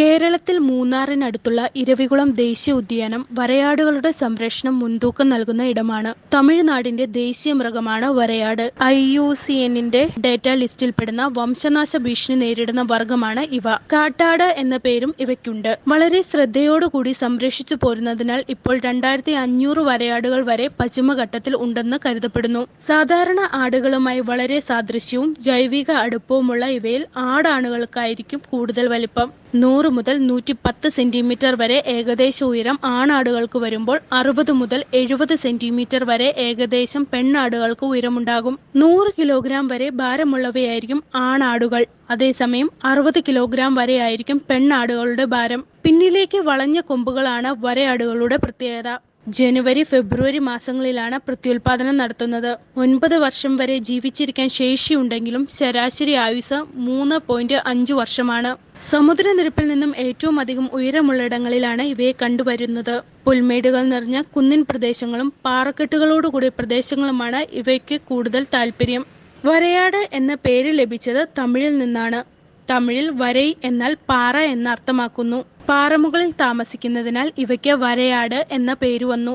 കേരളത്തിൽ മൂന്നാറിനടുത്തുള്ള ഇരവികുളം ദേശീയ ഉദ്യാനം വരയാടുകളുടെ സംരക്ഷണം മുൻതൂക്കം നൽകുന്ന ഇടമാണ്. തമിഴ്നാടിന്റെ ദേശീയ മൃഗമാണ് വരയാട്. ഐ യു സി എന്നിന്റെ ഡേറ്റ ലിസ്റ്റിൽപ്പെടുന്ന വംശനാശ ഭീഷണി നേരിടുന്ന വർഗമാണ് ഇവ. കാട്ടാട് എന്ന പേരും ഇവയ്ക്കുണ്ട്. വളരെ ശ്രദ്ധയോടുകൂടി സംരക്ഷിച്ചു പോരുന്നതിനാൽ ഇപ്പോൾ രണ്ടായിരത്തി അഞ്ഞൂറ് വരയാടുകൾ വരെ പശ്ചിമഘട്ടത്തിൽ ഉണ്ടെന്ന് കരുതപ്പെടുന്നു. സാധാരണ ആടുകളുമായി വളരെ സാദൃശ്യവും ജൈവിക അടുപ്പവുമുള്ള ഇവയിൽ ആടാണുകൾക്കായിരിക്കും കൂടുതൽ വലിപ്പം. നൂറ് മുതൽ നൂറ്റി പത്ത് സെന്റിമീറ്റർ വരെ ഏകദേശ ഉയരം ആണാടുകൾക്ക് വരുമ്പോൾ അറുപത് മുതൽ എഴുപത് സെന്റിമീറ്റർ വരെ ഏകദേശം പെണ്ണാടുകൾക്ക് ഉയരമുണ്ടാകും. നൂറ് കിലോഗ്രാം വരെ ഭാരമുള്ളവയായിരിക്കും ആണാടുകൾ. അതേസമയം അറുപത് കിലോഗ്രാം വരെ ആയിരിക്കും പെണ്ണാടുകളുടെ ഭാരം. പിന്നിലേക്ക് വളഞ്ഞ കൊമ്പുകളാണ് വരയാടുകളുടെ പ്രത്യേകത. ജനുവരി ഫെബ്രുവരി മാസങ്ങളിലാണ് പ്രത്യുൽപാദനം നടത്തുന്നത്. ഒൻപത് വർഷം വരെ ജീവിച്ചിരിക്കാൻ ശേഷിയുണ്ടെങ്കിലും ശരാശരി ആയുസ് മൂന്ന് പോയിന്റ് അഞ്ച് വർഷമാണ്. സമുദ്രനിരപ്പിൽ നിന്നും ഏറ്റവും അധികം ഉയരമുള്ളിടങ്ങളിലാണ് ഇവയെ കണ്ടുവരുന്നത്. പുൽമേടുകൾ നിറഞ്ഞ കുന്നിൻ പ്രദേശങ്ങളും പാറക്കെട്ടുകളോടുകൂടിയ പ്രദേശങ്ങളുമാണ് ഇവയ്ക്ക് കൂടുതൽ താല്പര്യം വരയാട് എന്ന പേര് ലഭിച്ചത് തമിഴിൽ നിന്നാണ്. തമിഴിൽ വരൈ എന്നാൽ പാറ എന്ന് അർത്ഥമാക്കുന്നു. പാറമുകളിൽ താമസിക്കുന്നതിനാൽ ഇവയ്ക്ക് വരയാട് എന്ന പേര് വന്നു.